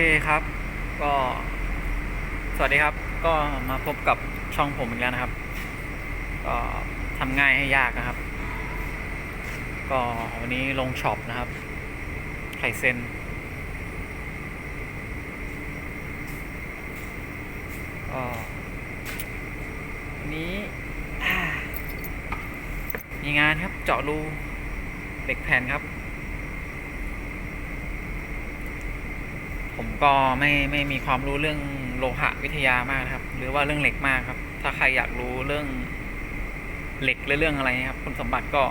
เคครับ ก็สวัสดีครับ ก็มาพบกับช่องผมอีกแล้วนะครับ ก็ทำง่ายให้ยากนะครับ ก็วันนี้ลงช็อปนะครับไข่เซนก็วันนี้มีงานครับเจาะรูเหล็กแผ่นครับ ผม ก็ไม่ไม่มีความรู้เรื่องโลหะวิทยามากนะครับ หรือว่าเรื่องเหล็กมากครับ ถ้าใครอยากรู้เรื่องเหล็กหรือเรื่องอะไรนะครับ คุณสมบัติก็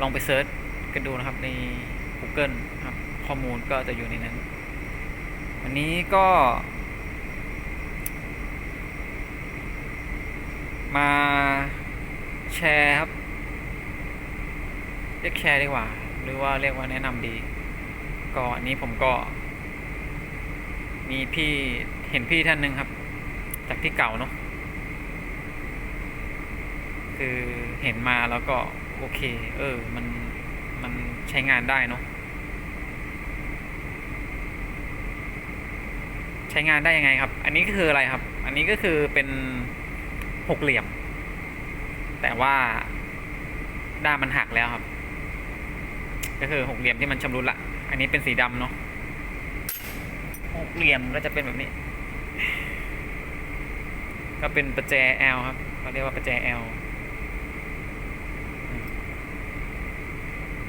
ลองไปเซิร์ชกันดูนะครับใน Google ครับ ข้อมูลก็จะอยู่ในนั้น วันนี้ก็ มาแชร์ครับ เรียกแชร์ดีกว่า หรือว่าเรียกว่าแนะนำดี ก็อันนี้ผมก็ มีพี่เห็นพี่ท่านหนึ่งครับ จากที่เก่าเนาะคือเห็นมาแล้วก็โอเค เออ มันมันใช้งานได้เนาะใช้งานได้ยังไงครับ อันนี้ก็คืออะไรครับ อันนี้ก็คือเป็นหกเหลี่ยม แต่ว่าด้ามมันหักแล้วครับ ก็คือหกเหลี่ยมที่มันชำรุดละ อันนี้เป็นสีดำเนาะ หกเหลี่ยมก็จะเป็นแบบนี้ ก็เป็นประแจ L ครับเขาเรียกว่าประแจ L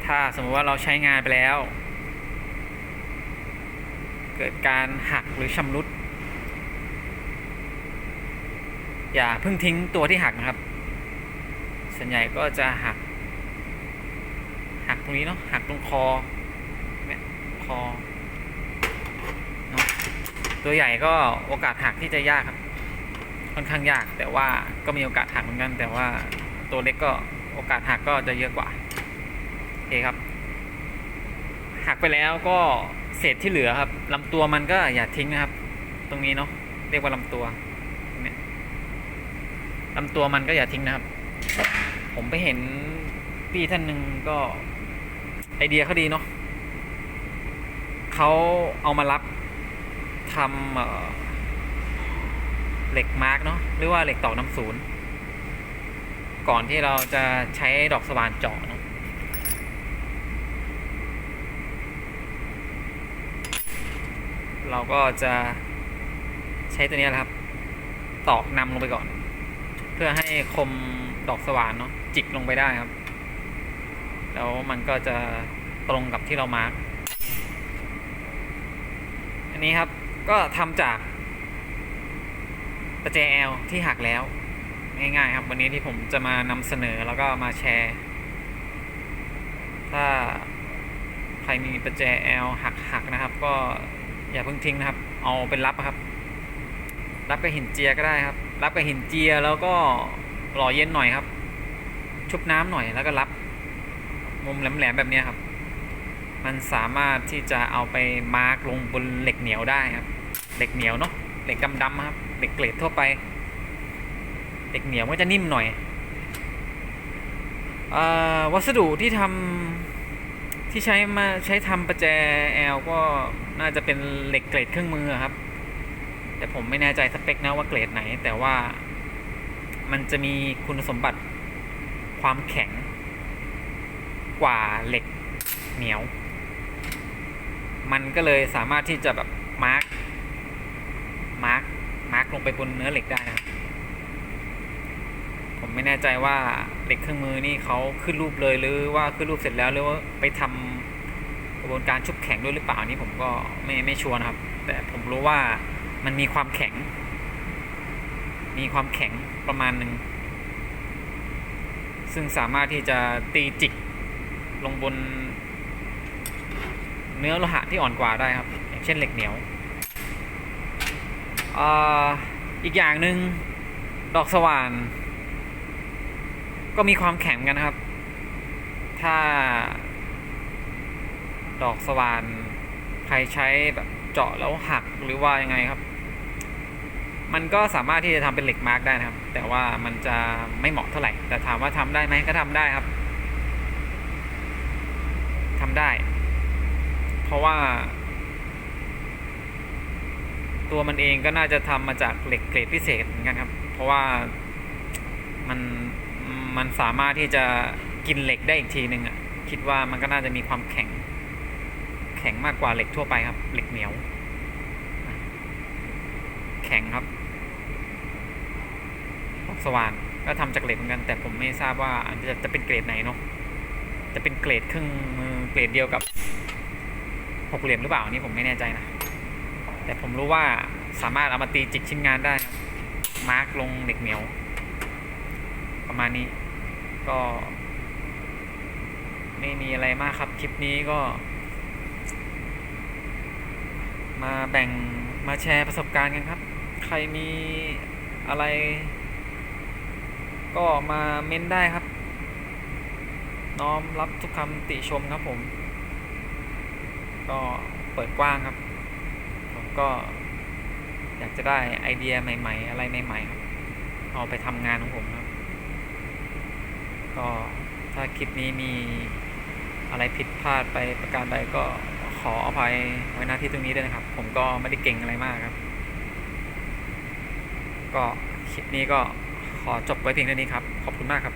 ถ้าสมมติว่าเราใช้งานไปแล้ว เกิดการหักหรือชำรุด อย่าเพิ่งทิ้งตัวที่หักนะครับ ส่วนใหญ่ก็จะหัก หักตรงนี้เนาะหักตรงคอเนี่ยคอ ตัวใหญ่ก็โอกาสหักที่จะยากครับ ค่อนข้างยากแต่ว่าก็มีโอกาสหักเหมือนกัน แต่ว่าตัวเล็กก็โอกาสหักก็จะเยอะกว่าโอเคครับ หักไปแล้วก็เศษที่เหลือครับลำตัวมันก็อย่าทิ้งนะครับ ตรงนี้เนาะเรียกว่าลำตัวเนี่ยลำตัวมันก็อย่าทิ้งนะครับ ผมไปเห็นพี่ท่านหนึ่งก็ไอเดียเขาดีเนาะเขาเอามารับ ทำเเหล็กมาร์กเนาะหรือว่าเหล็กตอกน้ำศูนย์ ก่อนที่เราจะใช้ดอกสว่านเจาะเนาะเราก็จะใช้ตัวนี้แหละครับ ตอกนำลงไปก่อน เพื่อให้คมดอกสว่านเนาะจิกลงไปได้ครับ แล้วมันก็จะตรงกับที่เรามาร์กอันนี้ครับ ก็ทำจากประแจ L ที่หักแล้ว ง่ายๆครับ วันนี้ที่ผมจะมานำเสนอแล้วก็มาแชร์ ถ้าใครมีประแจ L หักหักนะครับ ก็อย่าเพิ่งทิ้งนะครับ เอาเป็นรับครับ รับกับหินเจียก็ได้ครับ รับกับหินเจียแล้วก็หล่อเย็นหน่อยครับ ชุบน้ำหน่อยแล้วก็รับ มุมแหลมๆแบบนี้ครับ มันสามารถที่จะเอาไปมาร์กลงบนเหล็กเหนียวได้ครับ เหล็กเหนียวเนาะเหล็กดำๆครับเหล็กเกรดทั่วไป เหล็กเหนียวก็จะนิ่มหน่อยอวัสดุที่ทำที่ใช้มาใช้ทำประแจแอลก็น่าจะเป็นเหล็กเกรดเครื่องมือครับ แต่ผมไม่แน่ใจสเปคนะว่าเกรดไหน แต่ว่ามันจะมีคุณสมบัติความแข็งกว่าเหล็กเหนียว มันก็เลยสามารถที่จะแบบมาร์กมาร์กมาร์กลงไปบนเนื้อเหล็กได้นะครับผมไม่แน่ใจว่าเหล็กเครื่องมือนี่เขาขึ้นรูปเลยหรือว่าขึ้นรูปเสร็จแล้วหรือว่าไปทำกระบวนการชุบแข็งด้วยหรือเปล่านี่ผมก็ไม่ไม่ชัวร์นะครับ แต่ผมรู้ว่ามันมีความแข็ง มีความแข็งประมาณหนึ่งซึ่งสามารถที่จะตีจิกลงบน เนื้อโลหะที่อ่อนกว่าได้ครับ อย่างเช่นเหล็กเหนียวอีกอย่างหนึ่งดอกสว่าน ก็มีความแข็งกันครับ ถ้า ดอกสว่าน ใครใช้แบบเจาะแล้วหักหรือว่ายังไงครับ มันก็สามารถที่จะทำเป็นเหล็กมาร์กได้นะครับ แต่ว่ามันจะไม่เหมาะเท่าไหร่ แต่ถามว่าทำได้ไหมก็ทำได้ครับทำได้ ราะว่า ตัวมันเองก็น่าจะทำมาจากเหล็กเกรดพิเศษเหมือนกันครับ เพราะว่ามันมันสามารถที่จะกินเหล็กได้อีกทีหนึ่งอะคิดว่ามันก็น่าจะมีความแข็ง แข็งมากกว่าเหล็กทั่วไปครับ เหล็กเหนียว แข็งครับออกสว่านก็ทำจากเหล็กเหมือนกัน แต่ผมไม่ทราบว่าอันจะจะเป็นเกรดไหนเนาะจะเป็นเกรดครึ่งมือเกรดเดียวกับ หกเหลี่ยมหรือเปล่าอันนี่ผมไม่แน่ใจนะ แต่ผมรู้ว่าสามารถเอามาตีจิกชิ้นงานได้ มาร์กลงเหล็กเหนียว ประมาณนี้ ก็ ไม่มีอะไรมากครับ คลิปนี้ก็ มาแบ่งมาแชร์ประสบการณ์กันครับ ใครมีอะไร ก็มาเม้นได้ครับ น้อมรับทุกคำติชมครับผม ก็เปิดกว้างครับ ผมก็อยากจะได้ไอเดียใหม่ ๆ อะไรใหม่ ๆ ครับ เอาไปทำงานของผมครับ ก็ถ้าคลิปนี้มีอะไรผิดพลาดไปประการใดก็ขออภัยไว้หน้าที่ตรงนี้ด้วยนะครับ ผมก็ไม่ได้เก่งอะไรมากครับ ก็คลิปนี้ก็ขอจบไว้เพียงเท่านี้ครับ ขอบคุณมากครับ